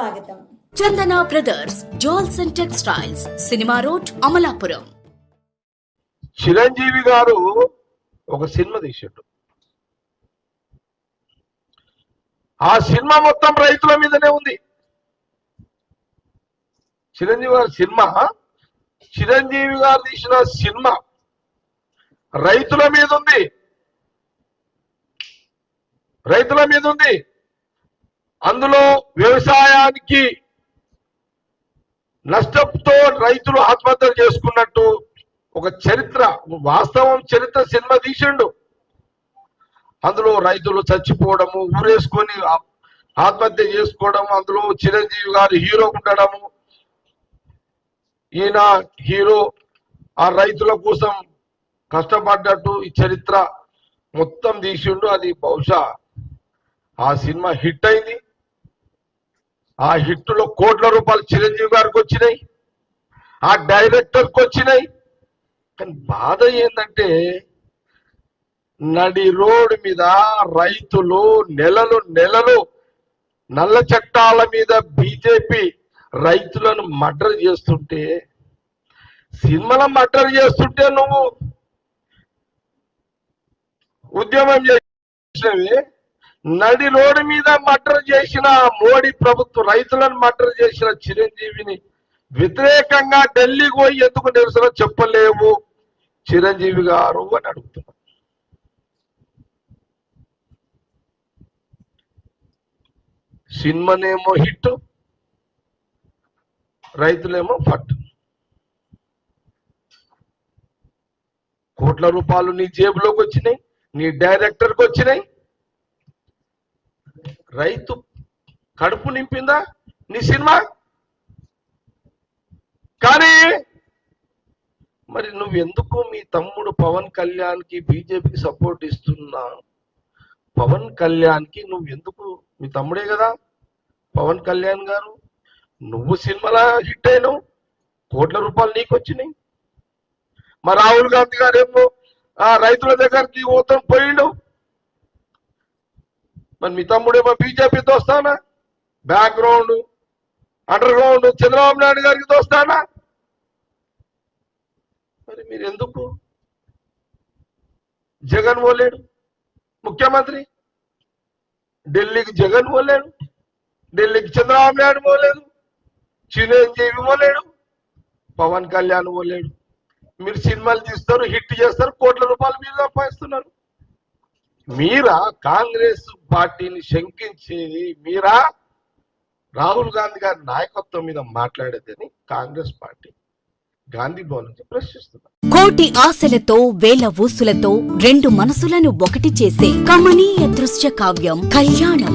స్వాగతం. Chandana brothers jewels and textiles cinema road Amalapuram. Chiranjeevi గారు ఒక సినిమా తీసాడు. ఆ సినిమా మొత్తం రైతుల మీదనే ఉంది. చిరంజీవి గారి సినిమా చిరంజీవి గారు తీసిన సినిమా రైతుల మీద ఉంది. రైతుల మీద ఉంది. అందులో వ్యవసాయానికి నష్టంతో రైతులు ఆత్మహత్యలు చేసుకున్నట్టు ఒక చరిత్ర వాస్తవం చరిత్ర సినిమా తీసిండు. అందులో రైతులు చచ్చిపోవడము ఊరేసుకొని ఆత్మహత్య చేసుకోవడం అందులో చిరంజీవి గారు హీరో ఉండడము. ఈయన హీరో ఆ రైతుల కోసం కష్టపడ్డట్టు ఈ చరిత్ర మొత్తం తీసిండు. అది బహుశా ఆ సినిమా హిట్ అయింది. ఆ హిట్లో కోట్ల రూపాయలు చిరంజీవి గారికి వచ్చినాయి. ఆ డైరెక్టర్కి వచ్చినాయి. కానీ బాధ ఏంటంటే నడి రోడ్డు మీద రైతులు నెలలు నెలలు నల్ల చట్టాల మీద బీజేపీ రైతులను మర్డర్ చేస్తుంటే సినిమాల మర్డర్ చేస్తుంటే నువ్వు ఉద్యమం చేసినవి? నడి రోడ్డు మీద మర్డర్ చేసిన మోడీ ప్రభుత్వం రైతులను మర్డర్ చేసిన చిరంజీవిని వ్యతిరేకంగా ఢిల్లీకి పోయి ఎందుకు నిరసన చెప్పలేవు? చిరంజీవి గారు అని అడుగుతున్నా సినిమానేమో హిట్ రైతులేమో ఫట్. కోట్ల రూపాయలు నీ జేబులోకి వచ్చినాయి నీ డైరెక్టర్కి వచ్చినాయి రైతు కడుపు నింపిందా? నీ సినిమా? కానీ మరి నువ్వు ఎందుకు మీ తమ్ముడు పవన్ కళ్యాణ్కి బీజేపీకి సపోర్ట్ ఇస్తున్నా? పవన్ కళ్యాణ్కి నువ్వు ఎందుకు మీ తమ్ముడే కదా పవన్ కళ్యాణ్ గారు. నువ్వు సినిమాలా హిట్ అయినావు? కోట్ల రూపాయలు నీకు వచ్చినాయి మా రాహుల్ గాంధీ గారు ఏమో ఆ రైతుల దగ్గరికి పోతాం పోయిండు. మరి మీ తమ్ముడేమో బీజేపీతో వస్తానా background under ground Chandrababu Naidu గారికి దోస్తానా? మరి మీరు ఎందుకు జగన్ పోలేడు ముఖ్యమంత్రి? ఢిల్లీకి జగన్ పోలేడు ఢిల్లీకి చంద్రబాబు నాయుడు పోలేదు చిరంజీవి పోలేడు పవన్ కళ్యాణ్ పోలేడు మీరు సినిమాలు తీస్తారు హిట్ చేస్తారు కోట్ల రూపాయలు మీరు మీరా కాంగ్రెస్ పార్టీని శంకించేది? మీరా? రాహుల్ గాంధీ గారి నాయకత్వం మీద మాట్లాడేదని కాంగ్రెస్ పార్టీ గాంధీ భవన్ నుంచి ప్రశ్నిస్తున్నారు కోటి ఆశలతో వేల ఊసులతో రెండు మనసులను ఒకటి చేసే కమనీయ దృశ్య కావ్యం కళ్యాణం.